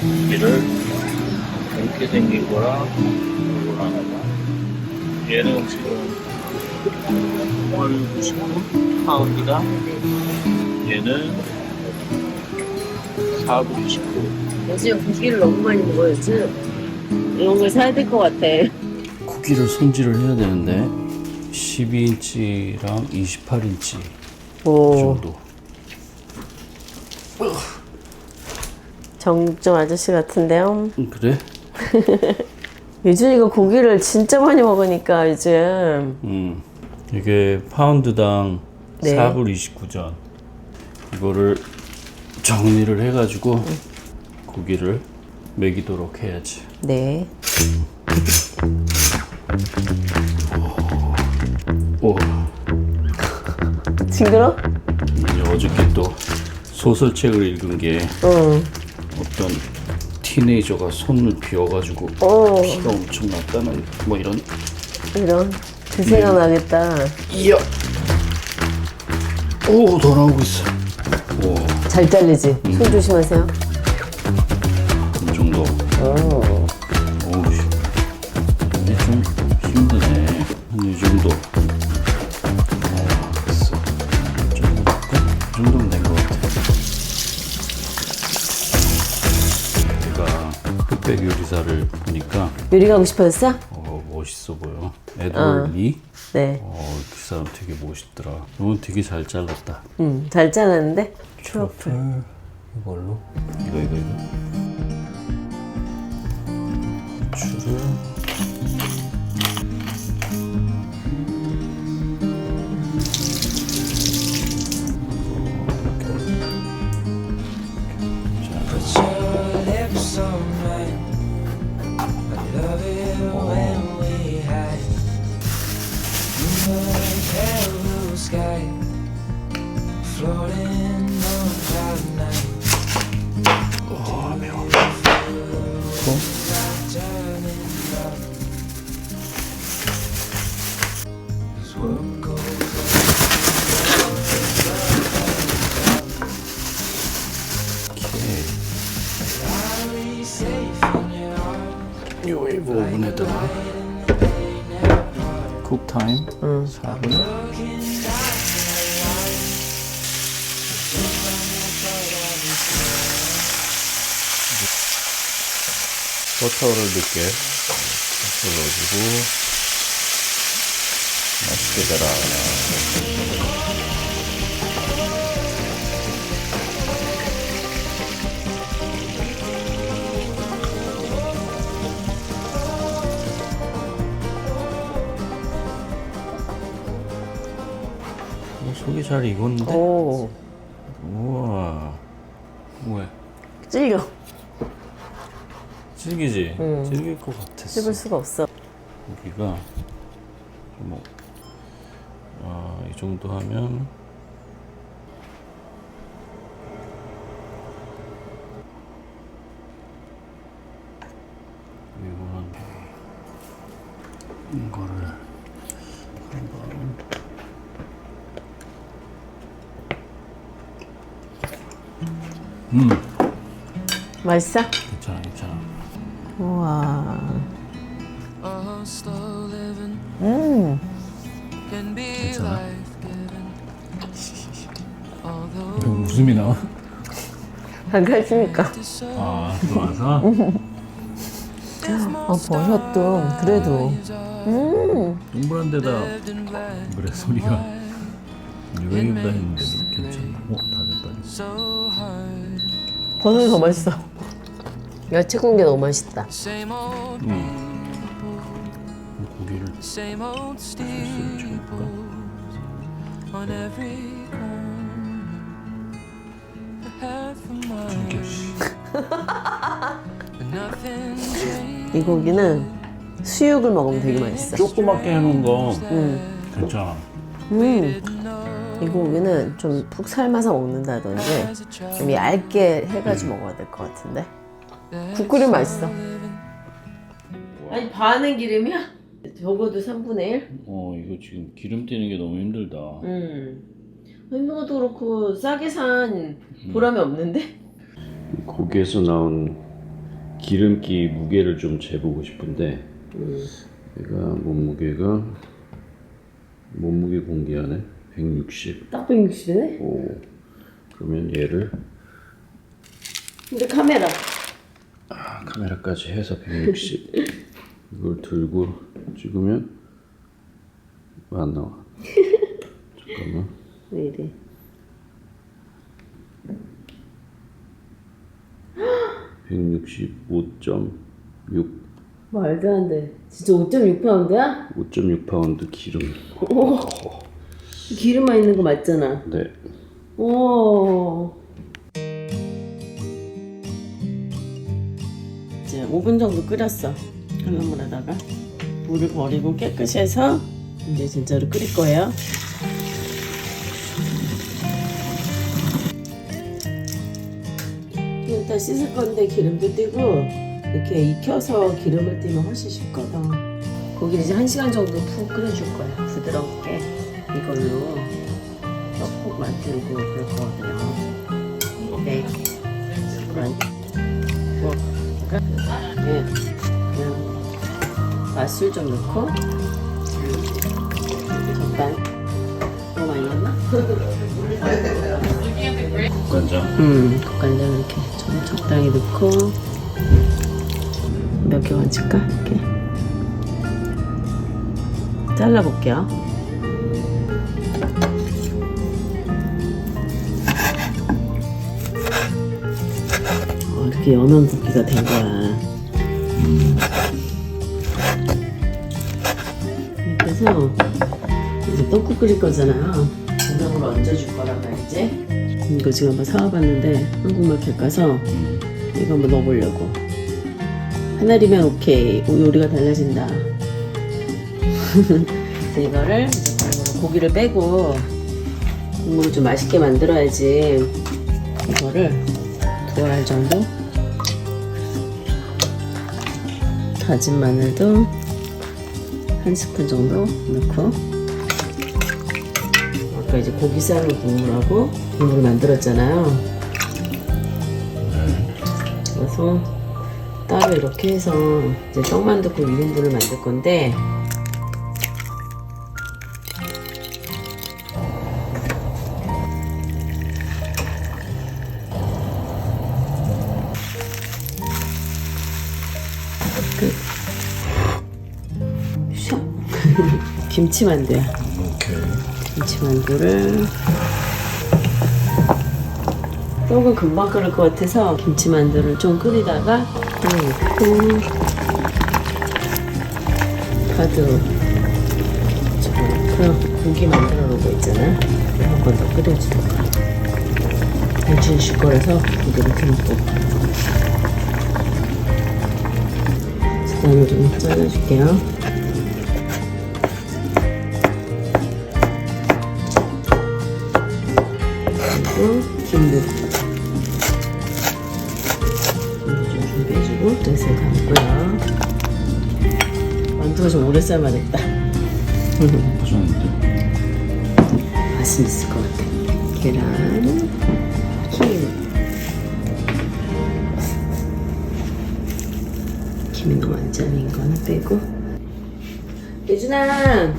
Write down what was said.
고기를 이렇게 생긴 거랑 이거 하나가 얘는 지금 5월 99 파운드다 얘는 4분 29 요즘 고기를 너무 많이 먹어요, 요즘. 이런 걸 사야 될 것 같아. 고기를 손질을 해야 되는데 12인치랑 28인치 오. 정도 정점 아저씨 같은데요. 음, 그래? 유준이가 고기를 진짜 많이 먹으니까 요즘. 음, 이게 파운드당 네. 4불 29전. 이거를 정리를 해가지고 고기를 먹이도록 해야지. 네. 오, 징그러? 이제 어저께 또 소설책을 읽은 게 응. 어떤 티네이저가 손을 비워가지고 오. 피가 엄청 났다는 뭐 이런. 이런. 그 생각 나겠다. 이야. 오, 더 나오고 있어. 오, 잘 잘리지? 손 조심하세요. 이 정도. 오. 흑백 요리사를 보니까 요리 가고 싶어졌어? 어, 멋있어 보여. 에드월 리? 네. 어, 그 사람 되게 멋있더라. 이건 되게 잘 잘랐다. 응. 잘 잘랐는데? 트러플. 이걸로? 이거, 이거, 이거. 고추를. 웨이브 오븐에다가 쿡타임 4분 버터를 넣게 버터 넣어주고 맛있게 자라 속이 잘 익었는데 오. 우와 왜 찔려. 질기지? 응. 질길 것 같았어 씹을 수가 없어. 여기가 뭐, 아, 이 정도 하면 이거는 이거를 한번 음 맛있어? 괜찮아 괜찮아 우와. 음. 이거 웃음이 나와? 안 가시니까. 아 좋아서? 아, 버섯도 그래도. 음. 동그란 데다 그래 소리가 유행이다 했는데도 괜찮아 어? 버섯이 더 맛있어. 야채 구운 게 너무 맛있다. 고기를 nothing changed. 이 고기는 수육을 먹으면 되게 맛있어. 조그맣게 해놓은 거 음. 괜찮아 음. 이 고기는 좀 푹 삶아서 먹는다든지 좀 얇게 해가지고 먹어야 될 것 같은데. 국 끓이면 맛있어. 아니 반은 기름이야? 적어도 3분의 1? 어 이거 지금 기름 튀는 게 너무 힘들다 음. 햄버거도 그렇고 싸게 산 보람이 없는데? 고기에서 나온 기름기 무게를 좀 재보고 싶은데 얘가 몸무게가 몸무게 공개하네 160. 딱 160이네? 오 그러면 얘를 근데 카메라. 아, 카메라까지 해서 160 이걸 들고 찍으면 왜 안 나와? 잠깐만 왜 이래? 백육십5 6 말도 안 돼. 진짜 5.6파운드야? 5.6 파운드 기름. 기름만 있는 거 맞잖아. 네. 오. 이제 5분 정도 끓였어. 끓는물에다가 물을 버리고 깨끗이 해서 이제 진짜로 끓일 거예요. 일단 씻을 건데 기름도 띄고 이렇게 익혀서 기름을 띄면 훨씬 쉽거든. 고기를 이제 1시간 정도 푹 끓여줄 거야. 부드럽게 이걸로 떡국 만들고 그럴 거거든요. 네. 뭐 예, 그냥 맛술 좀 넣고 적당 너무 많이 넣나? 국간장. 음, 국간장 이렇게 좀 적당히 넣고 몇 개 얹을까? 이렇게 잘라볼게요. 이렇게 연한 굵기가 된 거야. 이렇게 해서 이제 떡국 끓일 거잖아요. 전장으로 얹어줄 거란 말이지. 이거 지금 한번 사와봤는데 한국마켓 가서 이거 한번 넣어보려고. 하나리면 오케이. 오, 요리가 달라진다. 그래서 이거를 고기를 빼고 국물을 좀 맛있게 만들어야지. 이거를 두 알 정도 다진 마늘도 한 스푼 정도 넣고 아까 이제 고기 삶은 국물하고 국물 만들었잖아요. 그래서 따로 이렇게 해서 이제 떡만둣국 1인분을 만들 건데 김치만두야. 오케이. 김치만두를 떡은 금방 끓을 것 같아서 김치만두를 좀 끓이다가 넣고 파도 집어넣고 고기 만들어 놓은 있잖아 한 번 더 끓여주는 거야 대충 쉴 거라서 고기를 듬뿍 식단을 좀 잘라줄게요 김도 좀 준비해주고 뜻을 담고요. 만두가 좀 오래 괜찮은데? 맛은 있을 것 같아. 계란 김. 김이 너무 안 짜는 거는 빼고. 예준아